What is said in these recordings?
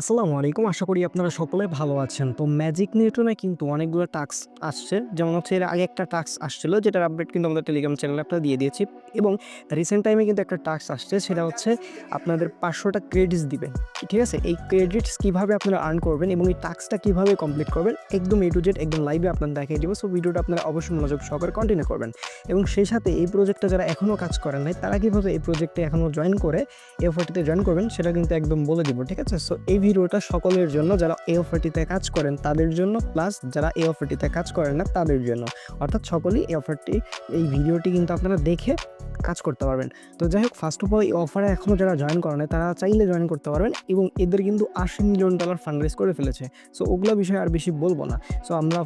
আসসালামু আলাইকুম। আশা করি আপনারা সকলে ভালো আছেন। তো ম্যাজিক নিউটনে কিন্তু অনেকগুলো টাস্ক আসছে। যেমন হচ্ছে এর আগে একটা টাস্ক আসছিল, যেটার আপডেট কিন্তু আমাদের টেলিগ্রাম চ্যানেলে আপনারা দিয়ে দিয়েছি। এবং রিসেন্ট টাইমে কিন্তু একটা টাস্ক আসছে, সেটা হচ্ছে আপনাদের পাঁচশোটা ক্রেডিটস দিবেন ঠিক আছে? এই ক্রেডিটস কীভাবে আপনারা আর্ন করবেন এবং এই টাস্কটা কীভাবে কমপ্লিট করবেন, একদম এ টু জেড একদম লাইভে আপনার দেখিয়ে দিব। সো ভিডিওটা আপনারা অবশ্যই মনোযোগ সহকারে কন্টিনিউ করবেন। এবং সেই সাথে এই প্রজেক্টটা যারা এখনও কাজ করেন নাই, তারা কীভাবে এই প্রজেক্টে এখনও জয়েন করে এ অফারটিতে জয়েন করবেন, সেটা কিন্তু একদম বলে দিব। ঠিক আছে? সো এই ভিডিওটা সকলের জন্য, যারা এ অফারটিতে কাজ করেন তাদের জন্য প্লাস যারা এ অফারটিতে কাজ করেন না তাদের জন্য। অর্থাৎ সকলেই এই অফারটি এই ভিডিওটি কিন্তু আপনারা দেখে কাজ করতে পারবেন। তো যাই হোক ফার্স্ট অফ অল এই অফারে এখনও যারা জয়েন করেন তারা চাইলে জয়েন করতে পারবেন এবং এদের কিন্তু আশি মিলিয়ন ডলার ফান্ড রেজ করে ফেলেছে। সো ওগুলো বিষয়ে আর বেশি বলব না। সো আমরা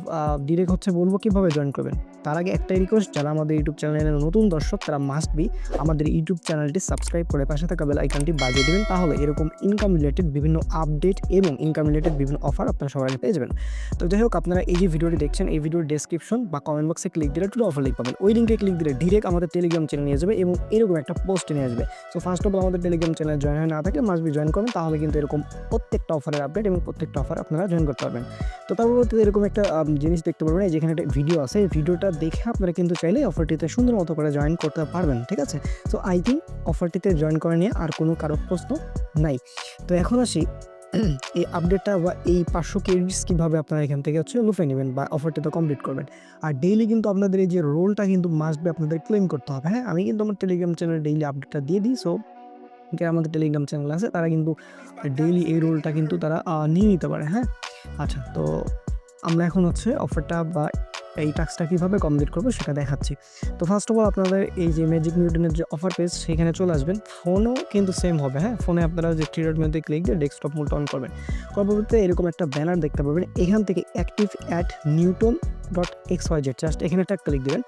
ডিরেক্ট হচ্ছে বলব কীভাবে জয়েন করবেন। তার আগে একটাই রিকোয়েস্ট যারা আমাদের ইউটিউব চ্যানেলের নতুন দর্শক, তারা মাস্ট বি আমাদের ইউটিউব চ্যানেলটি সাবস্ক্রাইব করে পাশে থাকা বেল আইকনটি বাজিয়ে দেবেন। তাহলে এরকম ইনকাম রিলেটেড বিভিন্ন আপডেট এবং ইনকাম রিলেটেড বিভিন্ন অফার আপনারা সবাই পেয়ে যাবেন। তো যাই হোক, আপনারা এই যে ভিডিওটি দেখছেন, এই ভিডিওর ডেসক্রিপশন বা কমেন্ট বক্সে ক্লিক দিলে টু অফার লিঙ্ক পাবেন। ওই লিঙ্কে ক্লিক দিলে ডিরেক্ট আমাদের টেলিগ্রাম চ্যানেল নিয়ে যাবে এবং এরকম একটা পোস্ট নিয়ে আসবে। সো ফার্স্ট অফ অল আমাদের টেলিগ্রাম চ্যানেল জয়েন হয়ে না থাকলে মাস্ট বি জয়েন করবেন, তাহলে কিন্তু এরকম প্রত্যেকটা অফারের আপডেট এবং প্রত্যেকটা অফার আপনারা জয়েন করতে পারবেন। তো তার পরবর্তীতে এরকম একটা জিনিস দেখতে পারবেন যেখানে একটা ভিডিও আছে ভিডিওটা দেখে আপনারা কিন্তু চাইলে অফারটিতে সুন্দর মতো করে জয়েন করতে পারবেন, ঠিক আছে? সো আই থিঙ্ক অফারটিতে জয়েন করে নিয়ে আর কোনো কারও প্রশ্ন নাই। তো এখন আসি এই আপডেটটা বা এই পাঁচশো ক্রেডিটস কীভাবে আপনারা এখান থেকে হচ্ছে লুফে নেবেন বা অফারটিতে কমপ্লিট করবেন। আর ডেইলি কিন্তু আপনাদের এই যে রোলটা কিন্তু মাস্ট বি আপনাদের ক্লেম করতে হবে হ্যাঁ? আমি কিন্তু আমার টেলিগ্রাম চ্যানেলে ডেইলি আপডেটটা দিয়ে দিই সো যারা আমাদের টেলিগ্রাম চ্যানেল আছে, তারা কিন্তু ডেইলি এই রোলটা কিন্তু তারা নিয়ে নিতে পারে হ্যাঁ? আচ্ছা তো আমরা এখন হচ্ছে অফারটা বা এই টাস্কটা কীভাবে কমপ্লিট করব সেটা দেখাচ্ছি। তো ফার্স্ট অফ অল আপনাদের এই যে ম্যাজিক নিউটনের যে অফার পেজ সেখানে চলে আসবেন। ফোনও কিন্তু সেম হবে হ্যাঁ? ফোনে আপনারা যে থ্রি ডট ক্লিক দিয়ে ডেস্কটপ মোড অন করবেন। পরবর্তীতে এরকম একটা ব্যানার দেখতে পাবেন। এখান থেকে active at Newton dot X Y Z just এখানে একটা ক্লিক দেবেন।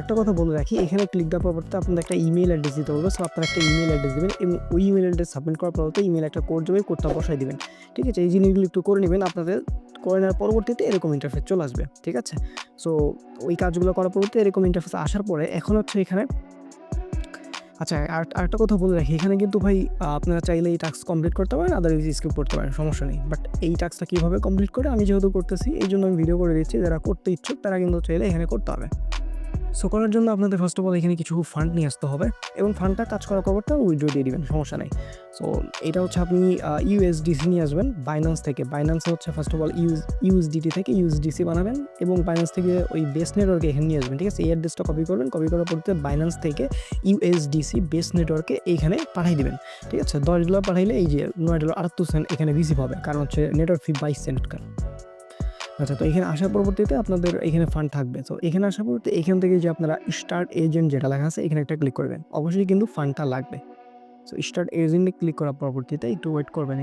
একটা কথা বলে রাখি, এখানে ক্লিক দেওয়ার পরবর্তীতে আপনাদের একটা ইমেল অ্যাড্রেস দিতে বলবে সো আপনারা একটা ইমেল অ্যাড্রেস দেবেন এবং ওই ইমেল অ্যাড্রেস সাবমিট করার পরবর্তী ইমেল একটা কোড যাবে কোডটা বসাই দিবেন। ঠিক আছে? এই জিনিসগুলো একটু করে নেবেন। আপনাদের করে নেওয়ার পরবর্তীতে এরকম ইন্টারফেস চলে আসবে, ঠিক আছে? সো ওই কাজগুলো করার পরবর্তীতে এরকম ইন্টারফেস আসার পরে এখন হচ্ছে এখানে আচ্ছা আর, আরেকটা কথা বলে রাখি, এখানে কিন্তু ভাই আপনারা চাইলে এই টাস্ক কমপ্লিট করতে পারেন আদারওয়াইজ স্কিপ করতে পারেন, সমস্যা নেই। বাট এই টাস্কটা কীভাবে কমপ্লিট করে আমি যেহেতু করতেছি এই জন্য আমি ভিডিও করে দিচ্ছি, যারা করতে ইচ্ছুক তারা কিন্তু চাইলে এখানে করতে হবে। সো করার জন্য আপনাদের ফার্স্ট অফ অল এখানে কিছু ফান্ড নিয়ে আসতে হবে এবং ফান্ডটা কাজ করার খবরটা উইড্রো দিয়ে দিবেন, সমস্যা নেই। সো এটা হচ্ছে আপনি ইউএসডিসি নিয়ে আসবেন বাইন্যান্স থেকে। বাইন্যান্সে হচ্ছে first of all use USDT থেকে ইউএসডিসি বানাবেন এবং বাইন্যান্স থেকে ওই বেস নেটওয়ার্কে এখানে নিয়ে আসবেন, ঠিক আছে? এই অ্যাড্রেসটা কপি করবেন কপি করার পরতে বাইন্যান্স থেকে ইউএসডিসি বেস নেটওয়ার্কে এইখানে পাঠিয়ে দেবেন, ঠিক আছে? দশ ডলার পাঠাইলে এই যে নয় ডলার আটাত্তর সেন্ট এখানে রিসিভ হবে, কারণ হচ্ছে নেটওয়ার্ক ফি বাইশ সেন্ট কার আচ্ছা তো এখানে আসার পরবর্তীতে আপনাদের এখানে ফান্ড থাকবে। তো এখানে আসার পরবর্তী এখান থেকে যে আপনারা স্টার্ট এজেন্ট যেটা লেখা আছে, এখানে একটা ক্লিক করবেন। অবশ্যই কিন্তু ফান্ডটা লাগবে। সো স্টার্ট এজেন্টে ক্লিক করার পরবর্তীতে একটু ওয়েট করবেন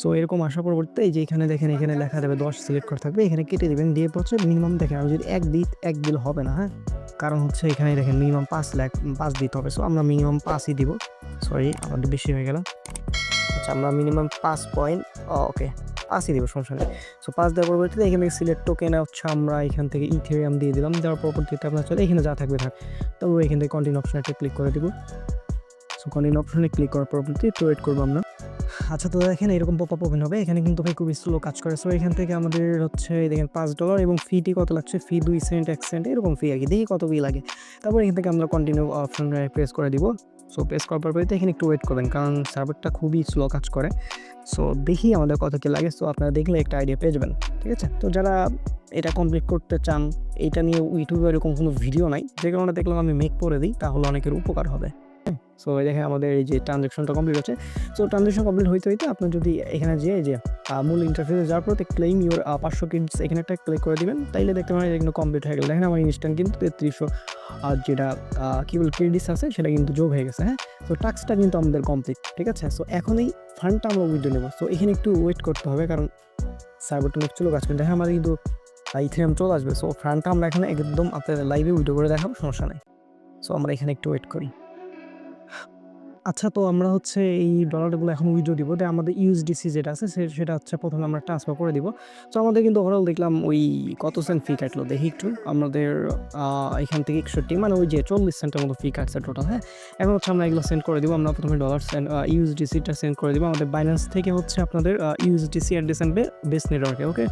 সো এরকম আসার পরবর্তীতে যে এখানে দেখেন, এখানে লেখা দেবে দশ সিলেক্ট করা থাকবে। এখানে কেটে দেবেন, দিয়ে হচ্ছে মিনিমাম দেখেন আমি যদি এক দিই এক দিল হবে না হ্যাঁ? কারণ হচ্ছে এখানে দেখেন মিনিমাম পাঁচ লাখ, পাঁচ দিতে হবে। সো আমরা মিনিমাম পাঁচই দিব। সরি আমাদের বেশি হয়ে গেল। আচ্ছা আমরা মিনিমাম পাঁচ পয়েন্ট ওকে পাঁচই দিব, সমস্যা নেই। সো পাঁচ দেওয়ার পরবর্তীতে এখানে সিলেক্ট টোকেন হচ্ছে আমরা এখান থেকে ইথেরিয়াম দিয়ে দিলাম। দেওয়ার পরবর্তীতে আপনার চলে, এখানে যা থাকবে থাক। তবে এখান থেকে কন্টিনিউ অপশনে একটা ক্লিক করে দিব। সো কন্টিনিউ অপশনে ক্লিক করার পরবর্তী একটু ওয়েট করব আমরা। আচ্ছা তো দেখেন এরকম পপ আপ ওপেন হবে। এখানে কিন্তু ভাই খুবই স্লো কাজ করে। সো এখান থেকে আমাদের হচ্ছে দেখেন পাঁচ ডলার এবং ফিটি কত লাগছে? ফি দুই সেন্ট এক সেন্ট এরকম ফি আর কি। দেখি কত ফি লাগে। তারপর এখান থেকে আমরা কন্টিনিউ অপশন প্রেস করে দিব। সো প্রেস করার পরবর্তীতে এখানে একটু ওয়েট করবেন, কারণ সার্ভারটা খুবই স্লো কাজ করে। সো দেখি আমাদের কত কী লাগে। সো আপনারা দেখলে একটা আইডিয়া পেয়ে যাবেন, ঠিক আছে? তো যারা এটা কমপ্লিট করতে চান, এটা নিয়ে ইউটিউবে এরকম কোনো ভিডিও নাই, যে কারণে দেখলাম আমি মেক করে দিই, তাহলে অনেকের উপকার হবে। সো দেখে আমাদের এই যে ট্রানজ্যাকশনটা কমপ্লিট হচ্ছে। সো ট্রানজ্যাকশন কমপ্লিট হইতে হইতে আপনার যদি এখানে যে যে মূল ইন্টারফেসে যাওয়ার পর ক্লেম ইউর পাঁচশো কিডস এখানে একটা ক্লিক করে দিবেন, তাইলে দেখতে পারেন কিন্তু কমপ্লিট হয়ে গেল। দেখেন আমার ইনস্ট্যান্ট কিন্তু তেত্রিশশো, আর যেটা কি বল ক্রেডিটস আছে, সেটা কিন্তু যোগ হয়ে গেছে হ্যাঁ? সো টাস্কটা কিন্তু আমাদের কমপ্লিট ঠিক আছে? সো এখন এই ফান্ডটা আমরা উইথড্র নেব। সো এখানে একটু ওয়েট করতে হবে, কারণ সার্ভারটা নেক্সট চলে কাজ করতে হ্যাঁ আমাদের কিন্তু ইথেরিয়াম চলে আসবে। সো ফান্ডটা আমরা এখানে একদম আপনাদের লাইভে উইড্রো করে দেখাবো, সমস্যা নেই। সো আমরা এখানে একটু ওয়েট করি। আচ্ছা তো আমরা হচ্ছে এই ডলারগুলো এখন উইথড্র দিব। তো আমাদের ইউএসডিসি যেটা আছে সেটা হচ্ছে প্রথমে আমরা ট্রান্সফার করে দিব। তো আমাদের কিন্তু ওভারঅল দেখলাম ওই কত সেন্ট ফি কাটলো দেখি একটু। আমাদের এখান থেকে একষট্টি মানে ওই যে চল্লিশ সেন্টের মতো ফি কাটছে টোটাল হ্যাঁ? এখন হচ্ছে আমরা এগুলো সেন্ড করে দিব। আমরা প্রথমে ডলার সেন্ড ইউএসডিসিটা সেন্ড করে দিব। আমাদের বাইন্যান্স থেকে হচ্ছে আপনাদের ইউএসডিসি অ্যাড্রেস আনবে বেস নেটওয়ার্কে ওকে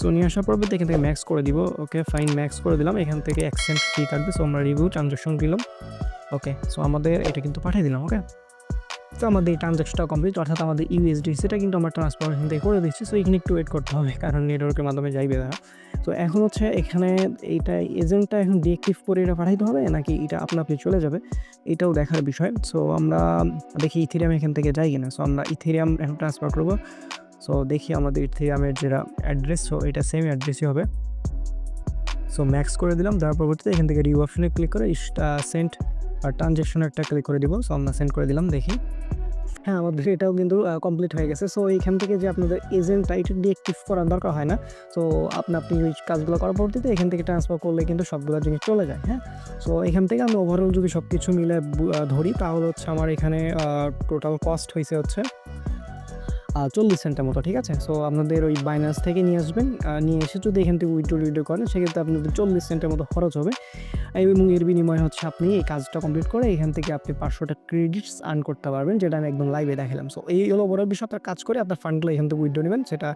সো নিয়ে আসার পর এখান থেকে ম্যাক্স করে দিব। ওকে ফাইন ম্যাক্স করে দিলাম। এখান থেকে এক সেন্ট ফি কাটবে সো আমরা রিভিউ ট্রানজাকশন দিলাম। ওকে সো আমাদের এটা কিন্তু পাঠিয়ে দিলাম। ওকে তো আমাদের এই ট্রানজাকশনটা কমপ্লিট অর্থাৎ আমাদের ইউএসডি সেটা কিন্তু আমার ট্রান্সফার এখান থেকে করে দিচ্ছি। সো এখানে একটু ওয়েট করতে হবে, কারণ নেটওয়ার্কের মাধ্যমে যাইবে তারা তো এখন হচ্ছে এখানে এইটা এজেন্টটা এখন ডিএক্টিভ করে এটা পাঠাইতে হবে, নাকি এটা আপনা আপনি চলে যাবে? এটাও দেখার বিষয়। সো আমরা দেখি ইথেরিয়াম এখান থেকে যাই কিনা। সো আমরা ইথেরিয়াম এখন ট্রান্সফার করব। সো দেখি আমাদের ইথেরিয়ামের যেটা অ্যাড্রেস এটা সেম অ্যাড্রেসই হবে। সো ম্যাক্স করে দিলাম তার পরবর্তীতে এখান থেকে রিউ অপশনে ক্লিক করে সেন্ট আর ট্রানজ্যাকশন একটা ক্লিক করে দিব। সো আমরা সেন্ড করে দিলাম, দেখি। হ্যাঁ আমাদের এটাও কিন্তু কমপ্লিট হয়ে গেছে। সো এইখান থেকে যে আপনাদের এজেন্টটা এটা ডিএক্টিভ করার দরকার হয় না। সো আপনি আপনি ওই কাজগুলো করার পরবর্তীতে এখান থেকে ট্রান্সফার করলে কিন্তু সবগুলো জিনিস চলে যায় হ্যাঁ। সো এখান থেকে আমি ওভারঅল যদি সব কিছু মিলে ধরি, তাহলে হচ্ছে আমার এখানে টোটাল কস্ট হয়েছে হচ্ছে চল্লিশ সেন্টের মতো, ঠিক আছে? সো আপনাদের ওই বাইন্যান্স থেকে নিয়ে আসবেন নিয়ে এসে যদি এখান থেকে উইড্রো উইড্রো করেন, সেক্ষেত্রে আপনাদের চল্লিশ সেন্টের মতো খরচ হবে। এবং এর বিনিময়ে হচ্ছে আপনি এই কাজটা কমপ্লিট করে এখান থেকে আপনি পাঁচশোটা ক্রেডিটস আর্ন করতে পারবেন, যেটা আমি একদম লাইভে দেখালাম। সো এই হলো বড় বিষয় আপনার কাজ করে আপনার ফান্ডগুলো এখান থেকে উইড্রো নেবেন, সেটা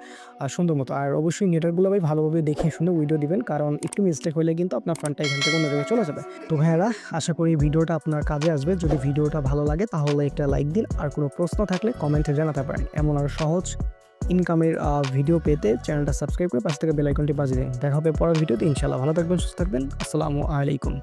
সুন্দর মতো। আর অবশ্যই নেটওয়ার্কগুলো ভাই ভালোভাবে দেখে শুনে উইড্রো দিবেন, কারণ একটু মিস্টেক হলে কিন্তু আপনার ফান্ডটা এখান থেকে অন্য জায়গায় চলে যাবে। তো ভাইয়ারা, আশা করি ভিডিওটা আপনার কাজে আসবে। যদি ভিডিওটা ভালো লাগে, তাহলে একটা লাইক দিন। আর কোনো প্রশ্ন থাকলে কমেন্টে জানাতে পারেন। এমন আর সহজ ইনকামের ভিডিও পেতে চ্যানেলটা সাবস্ক্রাইব করে পাশ থেকে বেলাইকনটি বাজিয়ে দিন। দেখা হবে পরের ভিডিওতে ইনশাল্লাহ ভালো থাকবেন, সুস্থ থাকবেন। আসসালামু আলাইকুম।